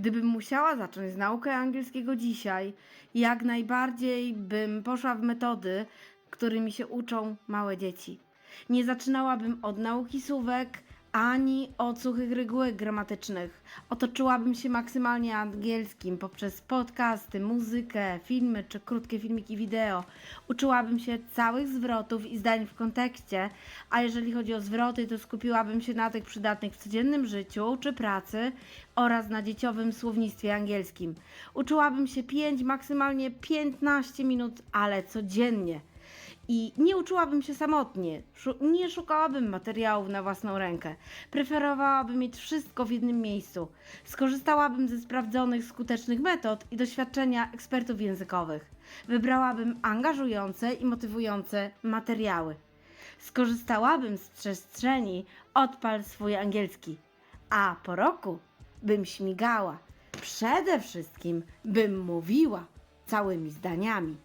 Gdybym musiała zacząć naukę angielskiego dzisiaj, jak najbardziej bym poszła w metody, którymi się uczą małe dzieci. Nie zaczynałabym od nauki słówek ani od suchych regułek gramatycznych. Otoczyłabym się maksymalnie angielskim poprzez podcasty, muzykę, filmy czy krótkie filmiki wideo. Uczyłabym się całych zwrotów i zdań w kontekście, a jeżeli chodzi o zwroty, to skupiłabym się na tych przydatnych w codziennym życiu czy pracy oraz na dzieciowym słownictwie angielskim. Uczyłabym się 5, maksymalnie 15 minut, ale codziennie. I nie uczyłabym się samotnie, nie szukałabym materiałów na własną rękę. Preferowałabym mieć wszystko w jednym miejscu. Skorzystałabym ze sprawdzonych, skutecznych metod i doświadczenia ekspertów językowych. Wybrałabym angażujące i motywujące materiały. Skorzystałabym z przestrzeni Odpal swój angielski. A po roku bym śmigała. Przede wszystkim bym mówiła całymi zdaniami.